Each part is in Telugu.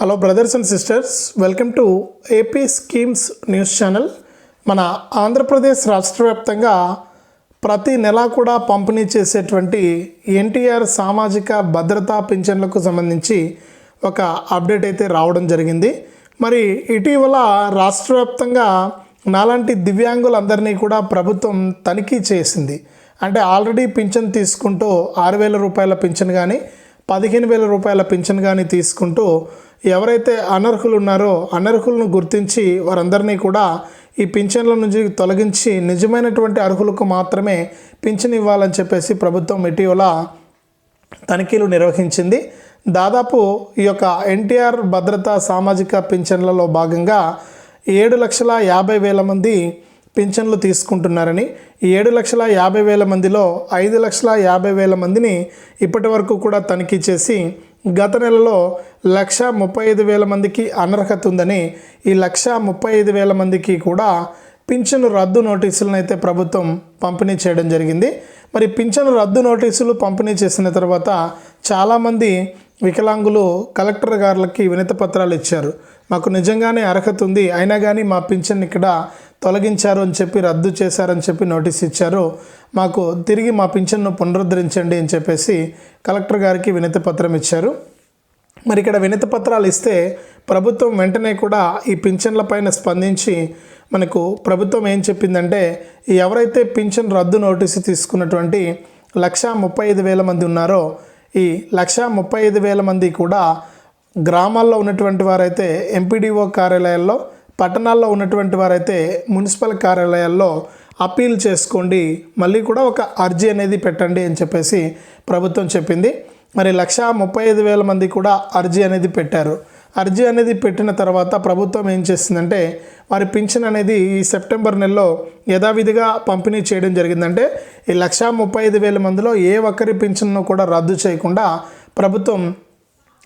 Hello brothers and sisters welcome to AP schemes news channel మన ఆంధ్రప్రదేశ్ రాష్ట్ర వ్యాప్తంగా ప్రతి నెలా కూడా పంపిణీ చేసేటువంటి ఎన్టీఆర్ సామాజిక భద్రతా పింఛన్లకు సంబంధించి ఒక అప్డేట్ అయితే రావడం జరిగింది. మరి ఇటీవల రాష్ట్ర వ్యాప్తంగా నాలాంటి దివ్యాంగులందరినీ కూడా ప్రభుత్వం తనిఖీ చేసింది. అంటే ఆల్రెడీ పింఛన్ తీసుకుంటూ ఆరు వేల రూపాయల పింఛన్ కానీ పదిహేను వేల రూపాయల పింఛన్ కానీ తీసుకుంటూ ఎవరైతే అనర్హులు ఉన్నారో అనర్హులను గుర్తించి వారందరినీ కూడా ఈ పింఛన్ల నుంచి తొలగించి నిజమైనటువంటి అర్హులకు మాత్రమే పింఛన్ ఇవ్వాలని చెప్పేసి ప్రభుత్వం ఇటీవల తనిఖీలు నిర్వహించింది. దాదాపు ఈ యొక్క ఎన్టీఆర్ భద్రతా సామాజిక పింఛన్లలో భాగంగా ఏడు లక్షల యాభై వేల మంది పింఛన్లు తీసుకుంటున్నారని ఏడు లక్షల యాభై వేల మందిలో ఐదు లక్షల యాభై వేల మందిని ఇప్పటి వరకు కూడా తనిఖీ చేసి గత నెలలో లక్ష ముప్పై ఐదు వేల మందికి అనర్హత ఉందని ఈ లక్ష ముప్పై ఐదు వేల మందికి కూడా పింఛను రద్దు నోటీసులను అయితే ప్రభుత్వం పంపిణీ చేయడం జరిగింది. మరి పింఛను రద్దు నోటీసులు పంపిణీ చేసిన తర్వాత చాలామంది వికలాంగులు కలెక్టర్ గారులకి వినతి పత్రాలు ఇచ్చారు. మాకు నిజంగానే అర్హత ఉంది. అయినా కానీ మా పింఛన్ ఇక్కడ తొలగించారు అని చెప్పి రద్దు చేశారని చెప్పి నోటీస్ ఇచ్చారు. మాకు తిరిగి మా పింఛన్ను పునరుద్ధరించండి అని చెప్పేసి కలెక్టర్ గారికి వినతి పత్రం ఇచ్చారు. మరి ఇక్కడ వినతి పత్రాలు ఇస్తే ప్రభుత్వం వెంటనే కూడా ఈ పింఛన్ల పైన స్పందించి మనకు ప్రభుత్వం ఏం చెప్పిందంటే ఎవరైతే పింఛన్ రద్దు నోటీసు తీసుకున్నటువంటి లక్ష ముప్పై ఐదు వేల మంది ఉన్నారో ఈ లక్ష ముప్పై ఐదు వేల మంది కూడా గ్రామాల్లో ఉన్నటువంటి వారైతే ఎంపీడీఓ కార్యాలయాల్లో పట్టణాల్లో ఉన్నటువంటి వారైతే మున్సిపల్ కార్యాలయాల్లో అప్పీల్ చేసుకోండి మళ్ళీ కూడా ఒక అర్జీ అనేది పెట్టండి అని చెప్పేసి ప్రభుత్వం చెప్పింది. మరి లక్ష ముప్పై ఐదు వేల మంది కూడా అర్జీ అనేది పెట్టారు. అర్జీ అనేది పెట్టిన తర్వాత ప్రభుత్వం ఏం చేసిందంటే వారి పింఛన్ అనేది ఈ సెప్టెంబర్ నెలలో యథావిధిగా పంపిణీ చేయడం జరిగిందంటే ఈ లక్ష ముప్పై ఐదు వేల మందిలో ఏ ఒక్కరి పింఛన్ను కూడా రద్దు చేయకుండా ప్రభుత్వం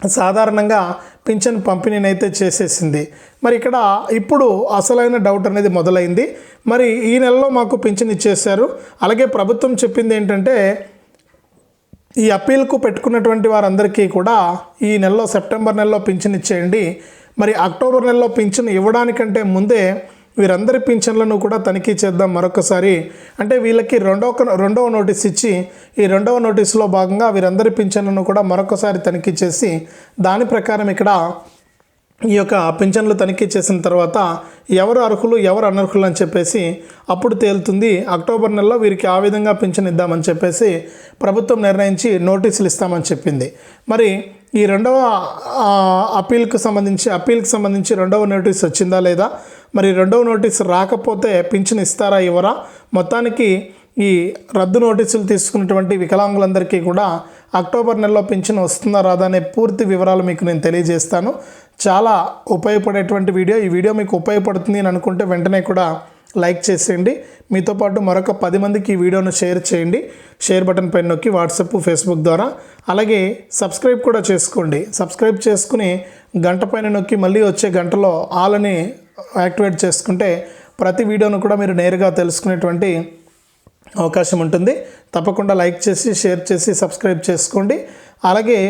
సాధారణంగా పింఛన్ పంపిణీని అయితే చేసేసింది. మరి ఇక్కడ ఇప్పుడు అసలైన డౌట్ అనేది మొదలైంది. మరి ఈ నెలలో మాకు పింఛన్ ఇచ్చేశారు. అలాగే ప్రభుత్వం చెప్పింది ఏంటంటే ఈ అప్పీల్కు పెట్టుకున్నటువంటి వారందరికీ కూడా ఈ నెలలో సెప్టెంబర్ నెలలో పింఛన్ ఇచ్చేయండి. మరి అక్టోబర్ నెలలో పింఛన్ ఇవ్వడానికంటే ముందే వీరందరి పింఛన్లను కూడా తనిఖీ చేద్దాం మరొకసారి. అంటే వీళ్ళకి రెండవ రెండవ నోటీస్ ఇచ్చి ఈ రెండవ నోటీసులో భాగంగా వీరందరి పింఛన్లను కూడా మరొకసారి తనిఖీ చేసి దాని ప్రకారం ఇక్కడ ఈ యొక్క పింఛన్లు తనిఖీ చేసిన తర్వాత ఎవరు అర్హులు ఎవరు అనర్హులు అని చెప్పేసి అప్పుడు తేలుతుంది. అక్టోబర్ నెలలో వీరికి ఆ విధంగా పింఛన్ ఇద్దామని చెప్పేసి ప్రభుత్వం నిర్ణయించి నోటీసులు ఇస్తామని చెప్పింది. మరి ఈ రెండవ ఆ, అప్పీల్కి సంబంధించి అప్పీల్కి సంబంధించి రెండవ నోటీస్ వచ్చిందా లేదా? మరి రెండవ నోటీస్ రాకపోతే పింఛన్ ఇస్తారా ఇవ్వరా? మొత్తానికి ఈ రద్దు నోటీసులు తీసుకున్నటువంటి వికలాంగులందరికీ కూడా అక్టోబర్ నెలలో పింఛన్ వస్తుందా రాదా అనే పూర్తి వివరాలు మీకు నేను తెలియజేస్తాను. చాలా ఉపయోగపడేటువంటి వీడియో. ఈ వీడియో మీకు ఉపయోగపడుతుంది అని అనుకుంటే వెంటనే కూడా లైక్ చేసేయండి. మీతో పాటు మరొక పది మందికి ఈ వీడియోను షేర్ చేయండి. షేర్ బటన్ పైన నొక్కి వాట్సాప్ ఫేస్బుక్ ద్వారా. అలాగే సబ్స్క్రైబ్ కూడా చేసుకోండి. సబ్స్క్రైబ్ చేసుకుని గంట పైన నొక్కి మళ్ళీ వచ్చే గంటలో ఆలని యాక్టివేట్ చేసుకుంటే ప్రతి వీడియోను కూడా మీరు నేరుగా తెలుసుకునేటువంటి అవకాశం ఉంటుంది. తప్పకుండా లైక్ చేసి షేర్ చేసి సబ్స్క్రైబ్ చేసుకోండి. అలాగే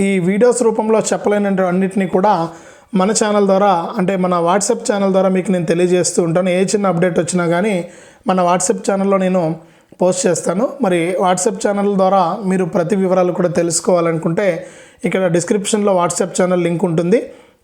ఈ వీడియోస్ రూపంలో చెప్పలేని అన్నిటినీ కూడా మన ఛానల్ ద్వారా అంటే మన వాట్సాప్ ఛానల్ ద్వారా మీకు నేను తెలియజేస్తూ ఉంటాను. ఏ చిన్న అప్డేట్ వచ్చినా కానీ మన వాట్సాప్ ఛానల్లో నేను పోస్ట్ చేస్తాను. మరి వాట్సాప్ ఛానల్ ద్వారా మీరు ప్రతి వివరాలు కూడా తెలుసుకోవాలనుకుంటే ఇక్కడ డిస్క్రిప్షన్లో వాట్సాప్ ఛానల్ లింక్ ఉంటుంది.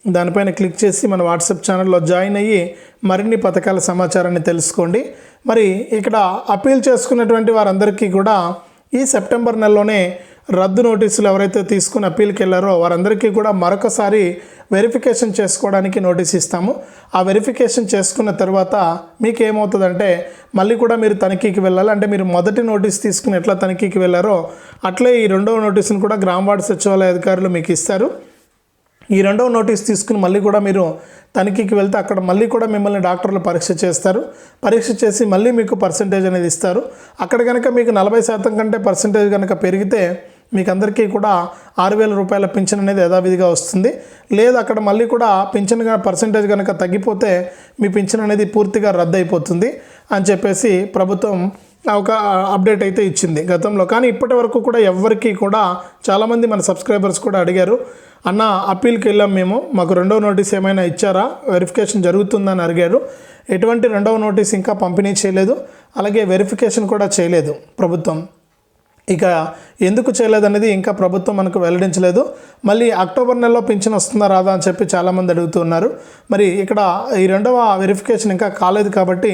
దానిపైన క్లిక్ చేసి మన వాట్సాప్ ఛానల్లో జాయిన్ అయ్యి మరిన్ని పథకాల సమాచారాన్ని తెలుసుకోండి. మరి ఇక్కడ అప్పీల్ చేసుకున్నటువంటి వారందరికీ కూడా ఈ సెప్టెంబర్ నెలలోనే రద్దు నోటీసులు ఎవరైతే తీసుకుని అప్పీల్కి వెళ్ళారో వారందరికీ కూడా మరొకసారి వెరిఫికేషన్ చేసుకోవడానికి నోటీస్ ఇస్తాము. ఆ వెరిఫికేషన్ చేసుకున్న తర్వాత మీకు ఏమవుతుందంటే మళ్ళీ కూడా మీరు తనిఖీకి వెళ్ళాలి. అంటే మీరు మొదటి నోటీస్ తీసుకుని ఎట్లా తనిఖీకి వెళ్ళారో అట్లే ఈ రెండవ నోటీసును కూడా గ్రామ సచివాలయ అధికారులు మీకు ఇస్తారు. ఈ రెండవ నోటీస్ తీసుకుని మళ్ళీ కూడా మీరు తనిఖీకి వెళ్తే అక్కడ మళ్ళీ కూడా మిమ్మల్ని డాక్టర్లు పరీక్ష చేస్తారు. పరీక్ష చేసి మళ్ళీ మీకు పర్సంటేజ్ అనేది ఇస్తారు. అక్కడ కనుక మీకు నలభై శాతం కంటే పర్సంటేజ్ కనుక పెరిగితే మీకు అందరికీ కూడా ఆరు వేల రూపాయల పింఛన్ అనేది యథావిధిగా వస్తుంది. లేదు అక్కడ మళ్ళీ కూడా పింఛన్ పర్సంటేజ్ కనుక తగ్గిపోతే మీ పింఛన్ అనేది పూర్తిగా రద్దు అయిపోతుంది అని చెప్పేసి ప్రభుత్వం ఒక అప్డేట్ అయితే ఇచ్చింది గతంలో. కానీ ఇప్పటి వరకు కూడా ఎవ్వరికీ కూడా చాలామంది మన సబ్స్క్రైబర్స్ కూడా అడిగారు. అన్న అప్పీల్కి వెళ్ళాం మేము. మాకు రెండవ నోటీస్ ఏమైనా ఇచ్చారా? వెరిఫికేషన్ జరుగుతుందని అడిగారు. ఎటువంటి రెండవ నోటీస్ ఇంకా పంపిణీ చేయలేదు. అలాగే వెరిఫికేషన్ కూడా చేయలేదు ప్రభుత్వం. ఇక ఎందుకు చేయలేదనేది ఇంకా ప్రభుత్వం మనకు వెల్లడించలేదు. మళ్ళీ అక్టోబర్ నెలలో పింఛన్ వస్తుందా రాదా అని చెప్పి చాలామంది అడుగుతున్నారు మరి ఇక్కడ ఈ రెండవ వెరిఫికేషన్ ఇంకా కాలేదు కాబట్టి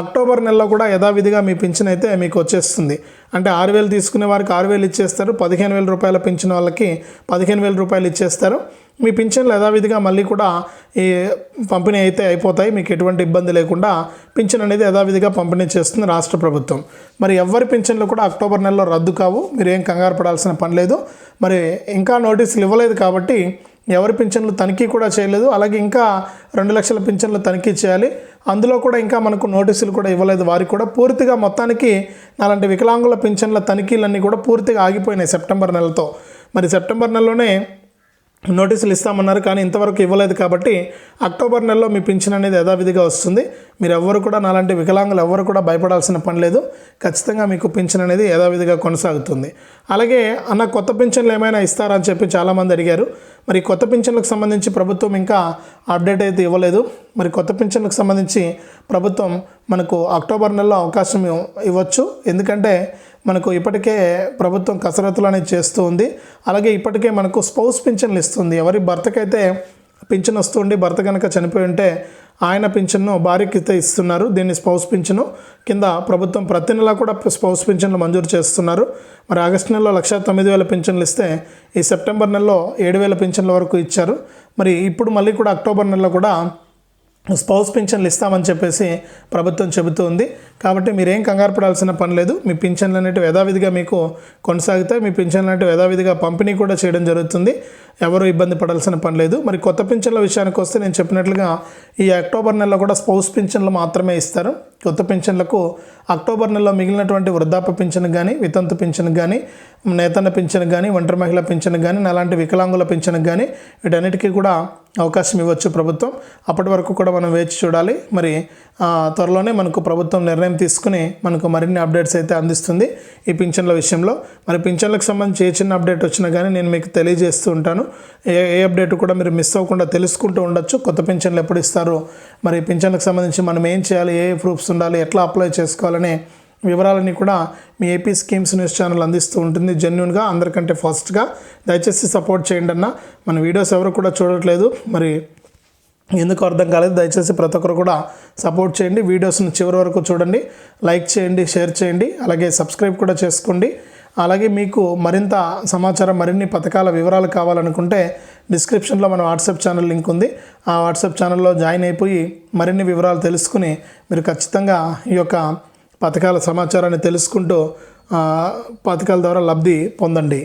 అక్టోబర్ నెలలో కూడా యథావిధిగా మీ పింఛన్ అయితే మీకు వచ్చేస్తుంది. అంటే ఆరు వేలు తీసుకునే వారికి ఆరు వేలు ఇచ్చేస్తారు. పదిహేను వేల రూపాయల పింఛన్ వాళ్ళకి పదిహేను వేల రూపాయలు ఇచ్చేస్తారు. మీ పింఛన్లు యథావిధిగా మళ్ళీ కూడా ఈ పంపిణీ అయితే అయిపోతాయి. మీకు ఎటువంటి ఇబ్బంది లేకుండా పింఛన్ అనేది యథావిధిగా పంపిణీ చేస్తుంది రాష్ట్ర ప్రభుత్వం. మరి ఎవరి పింఛన్లు కూడా అక్టోబర్ నెలలో రద్దు కావు. మీరు ఏం కంగారు పడాల్సిన పని లేదు. మరి ఇంకా నోటీసులు ఇవ్వలేదు కాబట్టి ఎవరి పింఛన్లు తనిఖీ కూడా చేయలేదు. అలాగే ఇంకా రెండు లక్షల పింఛన్లు తనిఖీ చేయాలి. అందులో కూడా ఇంకా మనకు నోటీసులు కూడా ఇవ్వలేదు. వారికి కూడా పూర్తిగా మొత్తానికి అలాంటి వికలాంగుల పింఛన్ల తనిఖీలన్నీ కూడా పూర్తిగా ఆగిపోయినాయి సెప్టెంబర్ నెలతో. మరి సెప్టెంబర్ నెలలోనే నోటీసులు ఇస్తామన్నారు కానీ ఇంతవరకు ఇవ్వలేదు కాబట్టి అక్టోబర్ నెలలో మీ పింఛన్ అనేది యథావిధిగా వస్తుంది. మీరు ఎవ్వరు కూడా నాలాంటి వికలాంగులు ఎవ్వరు కూడా భయపడాల్సిన పని లేదు. ఖచ్చితంగా మీకు పింఛన్ అనేది యథావిధిగా కొనసాగుతుంది. అలాగే అన్న కొత్త పింఛన్లు ఏమైనా ఇస్తారా అని చెప్పి చాలామంది అడిగారు. మరి కొత్త పింఛన్లకు సంబంధించి ప్రభుత్వం ఇంకా అప్డేట్ అయితే ఇవ్వలేదు. మరి కొత్త పింఛన్లకు సంబంధించి ప్రభుత్వం మనకు అక్టోబర్ నెలలో అవకాశం ఇవ్వచ్చు. ఎందుకంటే మనకు ఇప్పటికే ప్రభుత్వం కసరత్తులు అనేది చేస్తూ ఉంది. అలాగే ఇప్పటికే మనకు స్పౌస్ పింఛన్లు ఇస్తుంది. ఎవరి భర్తకైతే పింఛన్ వస్తుండి భర్త కనుక చనిపోయి ఉంటే ఆయన పింఛన్ను భార్యకి ఇస్తున్నారు. దీన్ని స్పౌస్ పింఛను కింద ప్రభుత్వం ప్రతి నెల కూడా స్పౌస్ పింఛన్లు మంజూరు చేస్తున్నారు. మరి ఆగస్టు నెలలో లక్ష తొమ్మిది వేల పింఛన్లు ఇస్తే ఈ సెప్టెంబర్ నెలలో ఏడు వేల పింఛన్ల వరకు ఇచ్చారు. మరి ఇప్పుడు మళ్ళీ కూడా అక్టోబర్ నెలలో కూడా స్పౌస్ పింఛన్లు ఇస్తామని చెప్పేసి ప్రభుత్వం చెబుతూ ఉంది. కాబట్టి మీరేం కంగారు పడాల్సిన పని లేదు. మీ పింఛన్లు అనేవి యథావిధిగా మీకు కొనసాగుతాయి. మీ పింఛన్లు అనేవి యథావిధిగా పంపిణీ కూడా చేయడం జరుగుతుంది. ఎవరు ఇబ్బంది పడాల్సిన పని లేదు. మరి కొత్త పింఛన్ల విషయానికి వస్తే నేను చెప్పినట్లుగా ఈ అక్టోబర్ నెలలో కూడా స్పౌస్ పింఛన్లు మాత్రమే ఇస్తారు. కొత్త పింఛన్లకు అక్టోబర్ నెలలో మిగిలినటువంటి వృద్ధాప్య పింఛన్ కానీ వితంతు పింఛన్ కానీ నేతన్న పింఛన్ కానీ ఒంటరి మహిళ పింఛన్ కానీ అలాంటి వికలాంగుల పింఛన్ కానీ వీటన్నిటికీ కూడా అవకాశం ఇవ్వచ్చు ప్రభుత్వం. అప్పటి వరకు కూడా మనం వేచి చూడాలి. మరి ఆ, త్వరలోనే మనకు ప్రభుత్వం నిర్ణయం తీసుకుని మనకు మరిన్ని అప్డేట్స్ అయితే అందిస్తుంది ఈ పింఛన్ల విషయంలో. మరి పింఛన్లకు సంబంధించి ఏ చిన్న అప్డేట్ వచ్చినా కానీ నేను మీకు తెలియజేస్తూ ఉంటాను. ఏ ఏ అప్డేట్ కూడా మీరు మిస్ అవ్వకుండా తెలుసుకుంటూ ఉండొచ్చు. కొత్త పింఛన్లు ఎప్పుడు ఇస్తారు? మరి పింఛన్లకు సంబంధించి మనం ఏం చేయాలి? ఏ ప్రూఫ్స్ ఉండాలి ఎట్లా అప్లై చేసుకోవాలనే వివరాలన్నీ కూడా మీ ఏపీ స్కీమ్స్ న్యూస్ ఛానల్ అందిస్తూ ఉంటుంది. జెన్యున్గా అందరికంటే ఫాస్ట్గా. దయచేసి సపోర్ట్ చేయండి అన్న. మన వీడియోస్ ఎవరు కూడా చూడట్లేదు మరి ఎందుకు అర్థం కాలేదు. దయచేసి ప్రతి ఒక్కరు కూడా సపోర్ట్ చేయండి. వీడియోస్ని చివరి వరకు చూడండి. లైక్ చేయండి షేర్ చేయండి. అలాగే సబ్స్క్రైబ్ కూడా చేసుకోండి. అలాగే మీకు మరింత సమాచారం మరిన్ని పథకాల వివరాలు కావాలనుకుంటే డిస్క్రిప్షన్లో మన వాట్సాప్ ఛానల్ లింక్ ఉంది. ఆ వాట్సాప్ ఛానల్లో జాయిన్ అయిపోయి మరిన్ని వివరాలు తెలుసుకుని మీరు ఖచ్చితంగా ఈ యొక్క పథకాల సమాచారాన్ని తెలుసుకుంటూ పథకాల ద్వారా లబ్ధి పొందండి.